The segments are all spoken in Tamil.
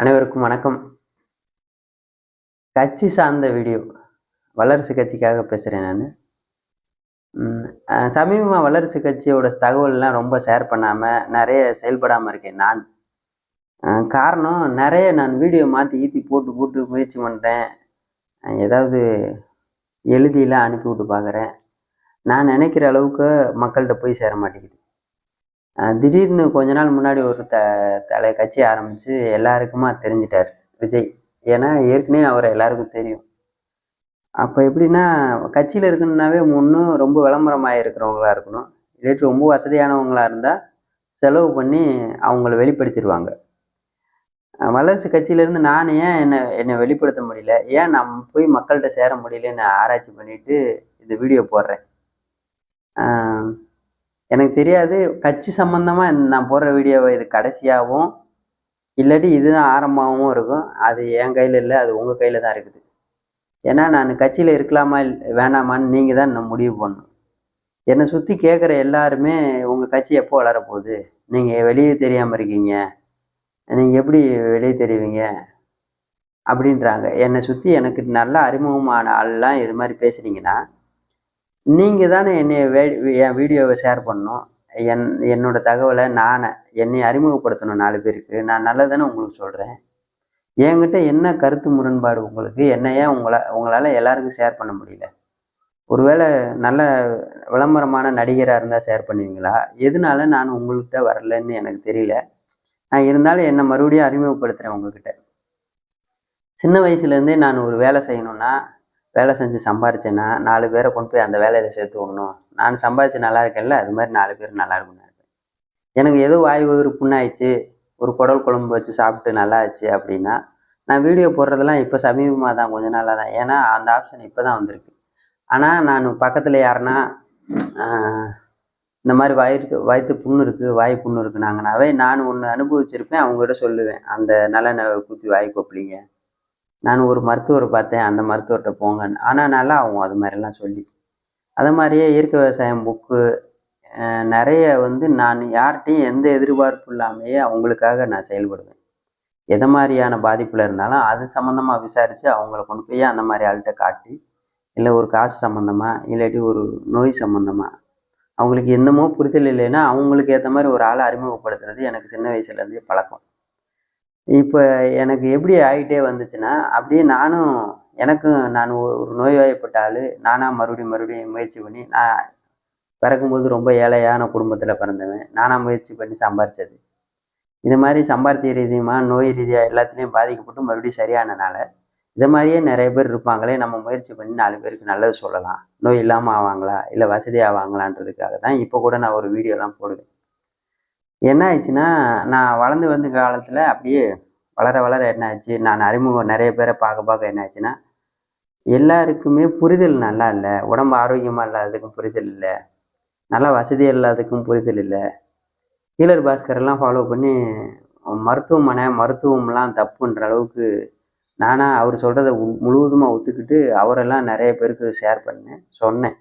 அனைவருக்கும் வணக்கம். கட்சி சார்ந்த வீடியோ வல்லரசு கட்சிக்காக பேசுகிறேன் நான். சமீபமாக வல்லரசு கட்சியோட தகவல்லாம் ரொம்ப ஷேர் பண்ணாமல் நிறைய செயல்படாமல் இருக்கேன் நான். காரணம் நிறைய நான் வீடியோ மாற்றி ஈத்தி போட்டு போட்டு முயற்சி பண்ணுறேன் ஏதாவது எழுதியெல்லாம் அனுப்பி விட்டு பார்க்குறேன் நான் நினைக்கிற அளவுக்கு மக்கள்கிட்ட போய் சேர மாட்டேங்குது. திடீர்னு கொஞ்ச நாள் முன்னாடி ஒரு த தலை கட்சி ஆரம்பித்து எல்லாருக்குமா தெரிஞ்சிட்டார் விஜய். ஏன்னா ஏற்கனவே அவரை எல்லாருக்கும் தெரியும். அப்போ எப்படின்னா கட்சியில் இருக்குன்னாவே முன்னும் ரொம்ப விளம்பரமாக இருக்கிறவங்களா இருக்கணும். இல்லாட்டி ரொம்ப வசதியானவங்களா இருந்தால் செலவு பண்ணி அவங்கள வெளிப்படுத்திடுவாங்க. வளர்ச்சி கட்சியிலேருந்து நான் ஏன் என்னை என்னை வெளிப்படுத்த முடியல? ஏன் நம்ம போய் மக்கள்கிட்ட சேர முடியலன்னு ஆராய்ச்சி பண்ணிட்டு இந்த வீடியோ போடுறேன்? எனக்கு தெரியாது கட்சி சம்மந்தமாக நான் போடுற வீடியோவை இது கடைசியாகவும் இல்லாட்டி இதுதான் ஆரம்பமாகவும் இருக்கும். அது என் கையில் இல்லை அது உங்கள் கையில் தான் இருக்குது. ஏன்னா நான் கட்சியில் இருக்கலாமா வேணாமான்னு நீங்கள் தான் நான் முடிவு பண்ணணும். என்னை சுற்றி கேட்குற எல்லாருமே உங்கள் கட்சி எப்போ வளரப்போகுது? நீங்கள் வெளியே தெரியாமல் இருக்கீங்க. நீங்கள் எப்படி வெளியே தெரிவிங்க? அப்படின்றாங்க. என்னை சுற்றி எனக்கு நல்ல அறிமுகமான ஆள்லாம் இது மாதிரி பேசுனீங்கன்னா நீங்கள் தானே என்னை வே என் வீடியோவை ஷேர் பண்ணணும். என் என்னோடய தகவலை நான் என்னை அறிமுகப்படுத்தணும் நாலு பேருக்கு. நான் நல்லதானே உங்களுக்கு சொல்கிறேன் என்கிட்ட என்ன கருத்து முரண்பாடு உங்களுக்கு? என்ன ஏன் உங்களை உங்களால் எல்லாருக்கும் ஷேர் பண்ண முடியல? ஒருவேளை நல்ல விளம்பரமான நடிகராக இருந்தால் ஷேர் பண்ணுவீங்களா? எதனால நான் உங்கள்கிட்ட வரலன்னு எனக்கு தெரியல. நான் இருந்தாலும் என்னை மறுபடியும் அறிமுகப்படுத்துகிறேன் உங்ககிட்ட. சின்ன வயசுலேருந்தே நான் ஒரு வேலை செய்யணும்னா வேலை செஞ்சு சம்பாரிச்சேன்னா நாலு பேரை கொண்டு போய் அந்த வேலையில் சேர்த்து விடணும். நான் சம்பாதிச்சு நல்லா இருக்கேன்ல அது மாதிரி நாலு பேர் நல்லா இருக்கணும் எனக்கு ஏதோ வாய் வயிறு புண்ணாயிடுச்சு ஒரு குடல் குழம்பு வச்சு சாப்பிட்டு நல்லா ஆச்சு அப்படின்னா நான் வீடியோ போடுறதெல்லாம் இப்போ சமீபமாக தான் கொஞ்ச நாளாக தான். ஏன்னா அந்த ஆப்ஷன் இப்போ தான் வந்திருக்கு. ஆனால் நான் பக்கத்தில் யாருன்னா இந்த மாதிரி வயிற்று வயிற்று புண்ணு இருக்குது வாய் புண்ணு இருக்குனாங்கனாவே நான் ஒன்று அனுபவிச்சிருப்பேன் அவங்ககிட்ட சொல்லுவேன். அந்த நல்லெண்ணெய் குத்தி வாய் கொப்பளிங்க. நான் ஒரு மருத்துவரை பார்த்தேன் அந்த மருத்துவர்கிட்ட போங்கன்னு. ஆனால் நல்லா ஆகும் அது மாதிரிலாம் சொல்லி. அது மாதிரியே இயற்கை விவசாயம் புக்கு நிறைய வந்து நான் யார்கிட்டையும் எந்த எதிர்பார்ப்பு இல்லாமையே அவங்களுக்காக நான் செயல்படுவேன். எதை மாதிரியான பாதிப்பில் இருந்தாலும் அது சம்மந்தமாக விசாரித்து அவங்கள கொண்டு போய் அந்த மாதிரி ஆள்கிட்ட காட்டி இல்லை ஒரு காசு சம்மந்தமாக இல்லாட்டி ஒரு நோய் சம்மந்தமாக அவங்களுக்கு என்னமோ புரிதல் இல்லைன்னா அவங்களுக்கு ஏற்ற மாதிரி ஒரு ஆளை அறிமுகப்படுத்துறது எனக்கு சின்ன வயசுலேருந்தே பழக்கம். இப்போ எனக்கு எப்படி ஆகிட்டே வந்துச்சுன்னா அப்படியே நானும் எனக்கும் நான் ஒரு நோய்வாய்ப்பட்ட ஆள். நானாக மறுபடியும் மறுபடியும் முயற்சி பண்ணி நான் பிறக்கும்போது ரொம்ப ஏழையான குடும்பத்தில் பிறந்தவன். நானாக முயற்சி பண்ணி சம்பாரித்தது இது மாதிரி சம்பாத்திய ரீதியமாக நோய் ரீதியாக எல்லாத்துலேயும் பாதிக்கப்பட்டு மறுபடியும் சரியானனால இதை மாதிரியே நிறைய பேர் இருப்பாங்களே நம்ம முயற்சி பண்ணி நாலு பேருக்கு நல்லது சொல்லலாம். நோய் இல்லாமல் ஆவாங்களா? இல்லை வசதி ஆவாங்களான்றதுக்காக தான் இப்போ கூட நான் ஒரு வீடியோலாம் போடுவேன். என்ன ஆயிடுச்சுன்னா நான் வளர்ந்து வந்த காலத்தில் அப்படியே வளர வளர என்ன ஆச்சு நான் அறிமுகம் நிறைய பேரை பார்க்க பார்க்க என்ன ஆச்சுன்னா எல்லாருக்குமே புரிதல் நல்லா இல்லை. உடம்பு ஆரோக்கியமாக இல்லாததுக்கும் புரிதல் இல்லை. நல்லா வசதி இல்லாததுக்கும் புரிதல் இல்லை. ஹீலர் பாஸ்கரெல்லாம் ஃபாலோ பண்ணி மருத்துவமனை மருத்துவம்லாம் தப்புன்ற அளவுக்கு நானாக அவர் சொல்கிறத முழுவதுமாக ஒத்துக்கிட்டு அவரெல்லாம் நிறைய பேருக்கு ஷேர் பண்ணேன் சொன்னேன்.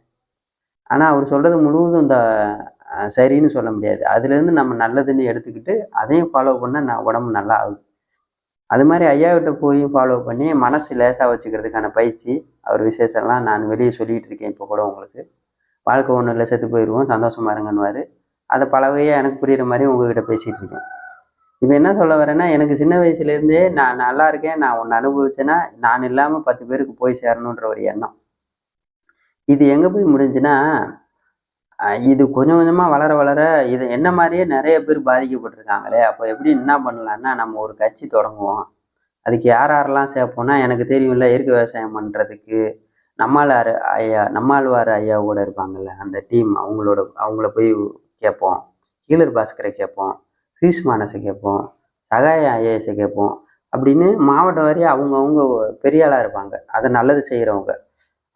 ஆனால் அவர் சொல்கிறது முழுவதும் இந்த சரின்னு சொல்ல முடியாது. அதுலேருந்து நம்ம நல்லதுன்னு எடுத்துக்கிட்டு அதையும் ஃபாலோ பண்ணால் நான் உடம்பு நல்லா ஆகுது. அது மாதிரி ஐயாவிட்ட போய் ஃபாலோ பண்ணி மனசு லேசாக வச்சுக்கிறதுக்கான பயிற்சி அவர் விசேஷம்லாம் நான் வெளியே சொல்லிகிட்டு இருக்கேன் இப்போ கூட உங்களுக்கு. வாழ்க்கை ஒன்றும் இல்லை செத்து போயிடுவோம் சந்தோஷமா இருங்கன்னுவார். அதை பல வகையாக எனக்கு புரியுற மாதிரி உங்ககிட்ட பேசிகிட்டு இருக்கேன். இப்போ என்ன சொல்ல வரேன்னா எனக்கு சின்ன வயசுலேருந்தே நான் நல்லா இருக்கேன் நான் ஒன்று அனுபவிச்சேன்னா நான் இல்லாமல் பத்து பேருக்கு போய் சேரணுன்ற ஒரு எண்ணம். இது எங்கே போய் முடிஞ்சுன்னா இது கொஞ்சம் கொஞ்சமாக வளர வளர இது என்ன மாதிரியே நிறைய பேர் பாதிக்கப்பட்டிருக்காங்களே. அப்போ எப்படி என்ன பண்ணலான்னா நம்ம ஒரு கட்சி தொடங்குவோம். அதுக்கு யார் யாரெல்லாம் சேர்ப்போம்னா எனக்கு தெரியும்ல இயற்கை விவசாயம் பண்ணுறதுக்கு நம்மாளார் ஐயா நம்மாழ்வார் ஐயா கூட இருப்பாங்கல்ல அந்த டீம் அவங்களோட அவங்கள போய் கேட்போம். ஹீலர் பாஸ்கரை கேட்போம். ஃபீஸ் மானஸை கேட்போம். சகாய ஐஏஎஸை கேட்போம். அப்படின்னு மாவட்ட வாரியாக அவங்கவுங்க பெரியாளாக இருப்பாங்க. அதை நல்லது செய்கிறவங்க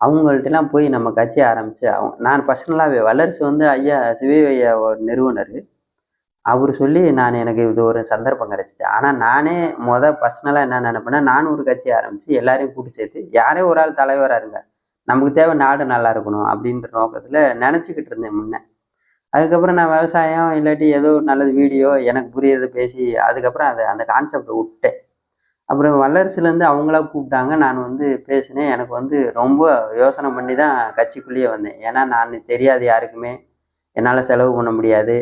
அவங்கள்ட்டலாம் போய் நம்ம கட்சி ஆரம்பித்து அவங்க நான் பர்சனலாகவே வல்லரசு வந்து ஐயா சிவி நிறுவனர். அவர் சொல்லி நான் எனக்கு இது ஒரு சந்தர்ப்பம் கிடச்சிச்சு. ஆனால் நானே மொதல் பர்சனலாக என்ன நினைப்பேன்னா நானும் ஒரு கட்சி ஆரம்பித்து எல்லாரையும் கூட்டி சேர்த்து யாரே ஒரு ஆள் தலைவராக இருங்க நமக்கு தேவை நாடு நல்லா இருக்கணும் அப்படின்ற நோக்கத்தில் நினச்சிக்கிட்டு இருந்தேன் முன்ன. அதுக்கப்புறம் நான் விவசாயம் இல்லாட்டி ஏதோ நல்லது வீடியோ எனக்கு புரியதை பேசி அதுக்கப்புறம் அதை அந்த கான்செப்டை விட்டேன் அப்புறம் வல்லரசுலேருந்து அவங்களா கூப்பிட்டாங்க. நான் வந்து பேசினேன். எனக்கு வந்து ரொம்ப யோசனை பண்ணி தான் கட்சிக்குள்ளேயே வந்தேன். ஏன்னா நான் தெரியாது யாருக்குமே. என்னால் செலவு பண்ண முடியாது.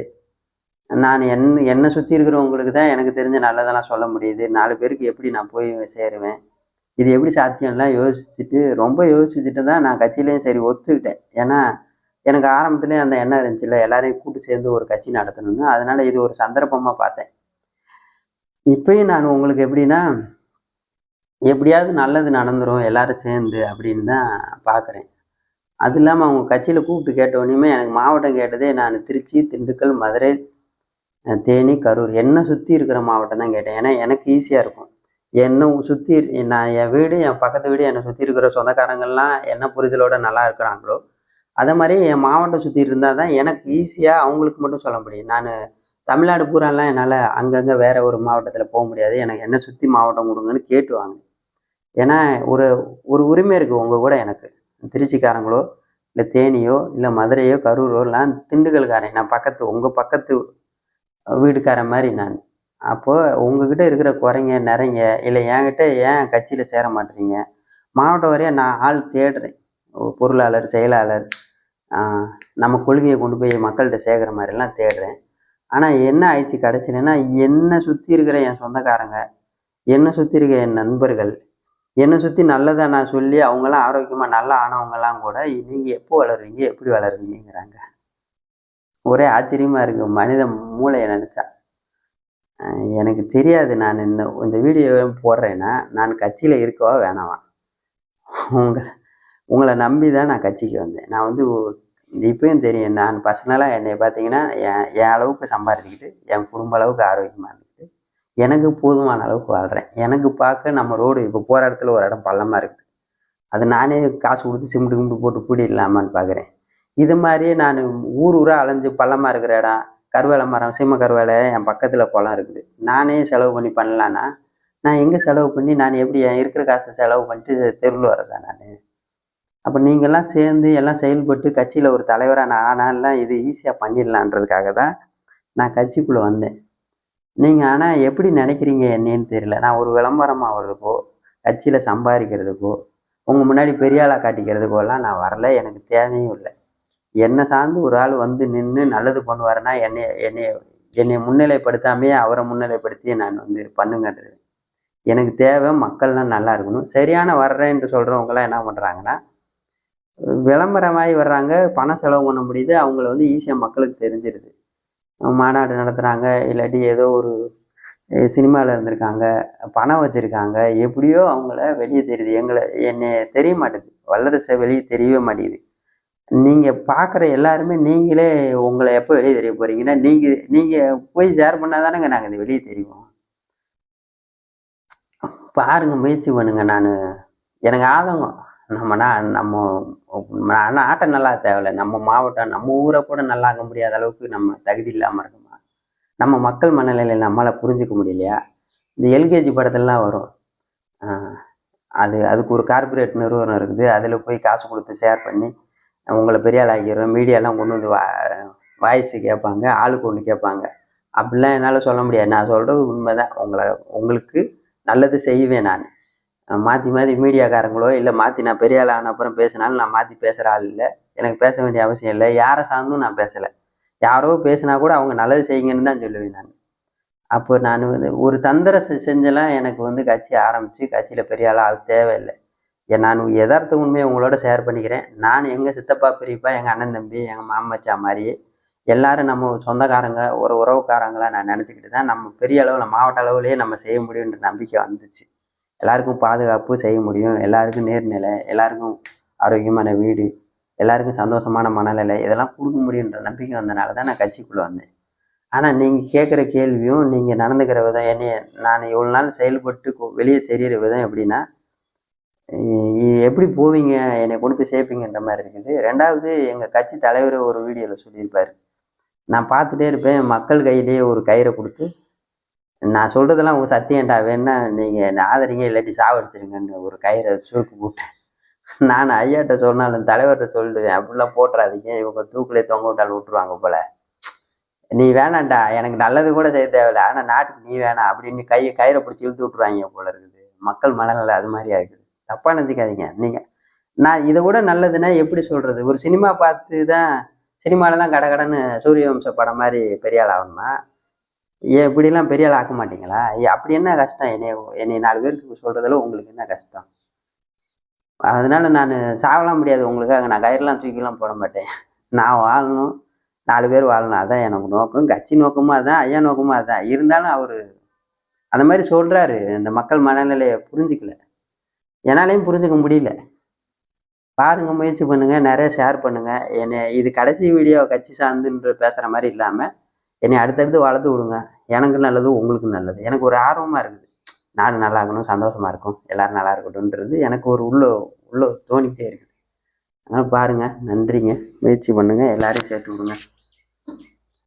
நான் என் என்னை சுற்றி இருக்கிறவங்களுக்கு தான் எனக்கு தெரிஞ்ச நல்லதெல்லாம் சொல்ல முடியுது. நாலு பேருக்கு எப்படி நான் போய் சேருவேன்? இது எப்படி சாத்தியம்லாம் யோசிச்சுட்டு ரொம்ப யோசிச்சுட்டு தான் நான் கட்சியிலையும் சரி ஒத்துக்கிட்டேன். ஏன்னா எனக்கு ஆரம்பத்துலேயே அந்த எண்ணம் இருந்துச்சுல்ல எல்லாரையும் கூட்டு சேர்ந்து ஒரு கட்சி நடத்தணும்னு. அதனால் இது ஒரு சந்தர்ப்பமாக பார்த்தேன். இப்பயும் நான் உங்களுக்கு எப்படின்னா எப்படியாவது நல்லது நடந்துரும் எல்லாரும் சேர்ந்து அப்படின்னு தான் பார்க்குறேன் அது இல்லாமல் அவங்க கட்சியில் கூப்பிட்டு கேட்டோடனே எனக்கு மாவட்டம் கேட்டதே நான் திருச்சி திண்டுக்கல் மதுரை தேனி கரூர் என்னை சுற்றி இருக்கிற மாவட்டம் தான் கேட்டேன். ஏன்னா எனக்கு ஈஸியாக இருக்கும். என்னை சுற்றி நான் என் வீடு என் பக்கத்து வீடு என்னை சுற்றி இருக்கிற சொந்தக்காரங்கள்லாம் என்ன புரிதலோட நல்லா இருக்கிறாங்களோ அதே மாதிரி என் மாவட்டம் சுற்றி இருந்தால் தான் எனக்கு ஈஸியாக அவங்களுக்கு மட்டும் சொல்ல முடியும். நான் தமிழ்நாடு பூராலாம் என்னால் அங்கங்கே வேற ஒரு மாவட்டத்தில் போக முடியாது. எனக்கு என்ன சுற்றி மாவட்டம் கொடுங்கன்னு கேட்டுவாங்க. ஏன்னா ஒரு ஒரு உரிமை இருக்குது உங்கள் கூட எனக்கு. திருச்சிக்காரங்களோ இல்லை தேனியோ இல்லை மதுரையோ கரூரோ எல்லாம் திண்டுக்கல்காரன் நான் பக்கத்து உங்கள் பக்கத்து வீடுக்காரன் மாதிரி நான். அப்போது உங்ககிட்ட இருக்கிற குறைங்க நிறைங்க இல்லை என்கிட்ட ஏன் கட்சியில் சேர மாட்டேறீங்க? மாவட்டம் வரைய நான் ஆள் தேடுறேன். பொருளாளர் செயலாளர் நம்ம கொள்கையை கொண்டு போய் மக்கள்கிட்ட சேர்க்குற மாதிரிலாம் தேடுறேன். ஆனால் என்ன ஆயிடுச்சு கடைசியிலன்னா என்னை சுற்றி இருக்கிற என் சொந்தக்காரங்க என்னை சுற்றி இருக்கிற என் நண்பர்கள் என்னை சுற்றி நல்லதை நான் சொல்லி அவங்களாம் ஆரோக்கியமாக நல்லா ஆனவங்கலாம் கூட நீங்கள் எப்போ வளருவீங்க எப்படி வளருவீங்கிறாங்க ஒரே ஆச்சரியமாக இருக்குது மனித மூளையை நினச்சா. எனக்கு தெரியாது. நான் இந்த இந்த வீடியோ போடுறேன்னா நான் கட்சியில் இருக்கவா வேணாமா உங்களை உங்களை நம்பி தான் நான் கட்சிக்கு வந்தேன். நான் வந்து இப்பயும் தெரியும். நான் பர்சனலாக என்னை பார்த்தீங்கன்னா என் என் அளவுக்கு சம்பாதிச்சிக்கிட்டு என் குடும்ப அளவுக்கு ஆரோக்கியமாக இருந்துக்கிட்டு எனக்கு போதுமான அளவுக்கு வாழ்கிறேன் எனக்கு பார்க்க நம்ம ரோடு இப்போ போகிற இடத்துல ஒரு இடம் பள்ளமாக இருக்குது அது நானே காசு கொடுத்து சிமெண்ட் கிமெண்ட் போட்டு பூடிடலாமான்னு பார்க்குறேன் இது மாதிரியே நான் ஊர் ஊராக அலைஞ்சு பள்ளமாக இருக்கிற இடம் கருவேலை மரம் சீம கருவேலை என் பக்கத்தில் குளம் இருக்குது. நானே செலவு பண்ணி பண்ணலான்னா நான் எங்கே செலவு பண்ணி நான் எப்படி என் இருக்கிற காசை செலவு பண்ணிட்டு தெருவில் வரதா நான்? அப்போ நீங்கள்லாம் சேர்ந்து எல்லாம் செயல்பட்டு கட்சியில் ஒரு தலைவராக நான் ஆனாலாம் இது ஈஸியாக பண்ணிடலான்றதுக்காக தான் நான் கட்சிக்குள்ளே வந்தேன். நீங்கள் ஆனால் எப்படி நினைக்கிறீங்க என்னன்னு தெரியல. நான் ஒரு விளம்பரமாக ஆகிறதுக்கோ கட்சியில் சம்பாதிக்கிறதுக்கோ உங்கள் முன்னாடி பெரிய ஆளாக காட்டிக்கிறதுக்கோலாம் நான் வரல எனக்கு தேவையும் இல்லை. என்னை சார்ந்து ஒரு ஆள் வந்து நின்று நல்லது பண்ணுவாருன்னா என்னை என்னை என்னை முன்னிலைப்படுத்தாமையே அவரை முன்னிலைப்படுத்தி நான் வந்து பண்ணுங்கன்றது. எனக்கு தேவை மக்கள்லாம் நல்லா இருக்கணும். சரியான வர்றேன்ட்டு சொல்கிறவங்களாம் என்ன பண்ணுறாங்கன்னா விளம்பரமாகி வர்றாங்க பணம் செலவு பண்ண முடியுது அவங்கள வந்து ஈஸியாக மக்களுக்கு தெரிஞ்சிருது. மாநாடு நடத்துகிறாங்க இல்லாட்டி ஏதோ ஒரு சினிமாவில் இருந்திருக்காங்க பணம் வச்சுருக்காங்க எப்படியோ அவங்கள வெளியே தெரியுது. எங்களை என்னை தெரிய மாட்டேது. வல்லரசை வெளியே தெரியவே மாட்டேங்குது. நீங்கள் பார்க்குற எல்லாருமே நீங்களே உங்களை எப்போ வெளியே தெரிய போகிறீங்கன்னா நீங்கள் நீங்கள் போய் ஷேர் பண்ணால் தானேங்க நாங்கள் இது வெளியே தெரிவோம். பாருங்கள் முயற்சி பண்ணுங்க நான். எனக்கு ஆதங்கம். நம்ம நம்ம நாட்டை நல்லா தேவையில்லை. நம்ம மாவட்டம் நம்ம ஊரை கூட நல்லா ஆக முடியாத அளவுக்கு நம்ம தகுதி இல்லாமல் இருக்குமா? நம்ம மக்கள் மனநிலையை நம்மளால் புரிஞ்சுக்க முடியலையா? இந்த எல்கேஜி படத்துலலாம் வரும். அது அதுக்கு ஒரு கார்ப்பரேட் நிறுவனம் இருக்குது. அதில் போய் காசு கொடுத்து ஷேர் பண்ணி உங்களை பெரிய ஆள் மீடியாலாம் கொண்டு வந்து வா வாய்ஸ் கேட்பாங்க ஆளுக்கு ஒன்று கேட்பாங்க. அப்படிலாம் என்னால் சொல்ல முடியாது. நான் சொல்கிறது உண்மைதான். உங்களை உங்களுக்கு நல்லது செய்வேன் நான். மாற்றி மாற்றி மீடியாக்காரங்களோ இல்லை மாற்றி நான் பெரிய ஆள் ஆன அப்புறம் பேசினாலும் நான் மாற்றி பேசுகிற ஆள் இல்லை. எனக்கு பேச வேண்டிய அவசியம் இல்லை. யாரை சார்ந்தும் நான் பேசலை. யாரோ பேசினா கூட அவங்க நல்லது செய்யுங்கன்னு தான் சொல்லுவேன் நான். அப்போ நான் வந்து ஒரு தந்திர செஞ்செல்லாம் எனக்கு வந்து கட்சி ஆரம்பித்து கட்சியில் பெரிய ஆள் ஆள் தேவையில்லை. ஏன் நான் எதார்த்த உண்மையை உங்களோட ஷேர் பண்ணிக்கிறேன். நான் எங்கள் சித்தப்பா பெரியப்பா எங்கள் அண்ணன் தம்பி எங்கள் மாமச்சா மாதிரியே எல்லாரும் நம்ம சொந்தக்காரங்க ஒரு உறவுக்காரங்களாக நான் நினச்சிக்கிட்டு தான் நம்ம பெரிய அளவில் மாவட்ட அளவுலேயே நம்ம செய்ய முடியுன்ற நம்பிக்கை வந்துச்சு. எல்லாருக்கும் பாதுகாப்பு செய்ய முடியும். எல்லாருக்கும் நேர்நிலை எல்லாருக்கும் ஆரோக்கியமான வீடு எல்லாருக்கும் சந்தோஷமான மனநிலை இதெல்லாம் கொடுக்க முடியுன்ற நம்பிக்கை வந்தனால தான் நான் கட்சிக்குள்ளே வந்தேன். ஆனால் நீங்கள் கேட்குற கேள்வியும் நீங்கள் நடந்துக்கிற விதம் என்னைய நான் இவ்வளோ நாள் செயல்பட்டு வெளியே தெரியிற விதம் எப்படின்னா எப்படி போவீங்க என்னை கொண்டு போய் சேர்ப்பீங்கன்ற மாதிரி இருக்குது. ரெண்டாவது எங்கள் கட்சி தலைவர் ஒரு வீடியோவில் சொல்லியிருப்பார். நான் பார்த்துட்டே இருப்பேன் மக்கள் கையிலேயே ஒரு கயிறை கொடுத்து நான் சொல்கிறதெல்லாம் உங்கள் சத்தியம்டா வேணா நீங்கள் ஆதரிங்க இல்லாட்டி சாவடிச்சிருங்கன்னு ஒரு கயிறை சுருக்கு போட்டு நான் ஐயாட்ட சொன்னாலும் தலைவர்கிட்ட சொல்லிடுவேன். அப்படிலாம் போட்டுறாதீங்க. இவங்க தூக்கிலே தொங்க விட்டாலும் விட்டுருவாங்க போல. நீ வேணாம்டா. எனக்கு நல்லது கூட செய்ய தேவையில்ல. ஆனால் நாட்டுக்கு நீ வேணாம் அப்படின்னு கையை கயிறை பிடிச்சி இழுத்து விட்ருவாங்க போல இருக்குது. மக்கள் மனநிலை அது மாதிரியா இருக்குது. தப்பாக நினச்சிக்காதீங்க. நீங்கள் நான் இதை கூட நல்லதுன்னா எப்படி சொல்கிறது ஒரு சினிமா பார்த்து தான் சினிமாவில் தான் கடகடன்னு சூரிய வம்ச படம் மாதிரி பெரியாள் ஆகணுமா? ஏன் இப்படிலாம் பெரிய ஆள் ஆக்க மாட்டீங்களா? அப்படி என்ன கஷ்டம்? என்னை என்னை நாலு பேருக்கு சொல்கிறதுல உங்களுக்கு என்ன கஷ்டம்? அதனால நான் சாகலாம் முடியாது. உங்களுக்காக நான் கயிறுலாம் தூக்கிலாம் போட மாட்டேன். நான் வாழணும். நாலு பேர் வாழணும். அதான் எனக்கு நோக்கம். கட்சி நோக்கமும் அதான் ஐயா நோக்கமும் அதான். இருந்தாலும் அவர் அந்த மாதிரி சொல்கிறாரு இந்த மக்கள் மனநிலையை புரிஞ்சிக்கல. என்னாலையும் புரிஞ்சுக்க முடியல. பாருங்க முயற்சி பண்ணுங்கள் நிறைய ஷேர் பண்ணுங்கள் என்னை இது கடைசி வீடியோ கட்சி சார்ந்துன்ற பேசுகிற மாதிரி இல்லாமல் என்னை அடுத்தடுத்து வளர்த்து விடுங்க. எனக்கு நல்லது உங்களுக்கு நல்லது. எனக்கு ஒரு ஆர்வமாக இருக்குது. நாடு நல்லா இருக்கணும் சந்தோஷமா இருக்கும். எல்லாரும் நல்லா இருக்கட்டும்ன்றது எனக்கு ஒரு உள்ள உள்ள தோணிக்கிட்டே இருக்குது. அதனால் பாருங்க நன்றிங்க. முயற்சி பண்ணுங்கள் எல்லாரையும் சேர்த்து விடுங்க.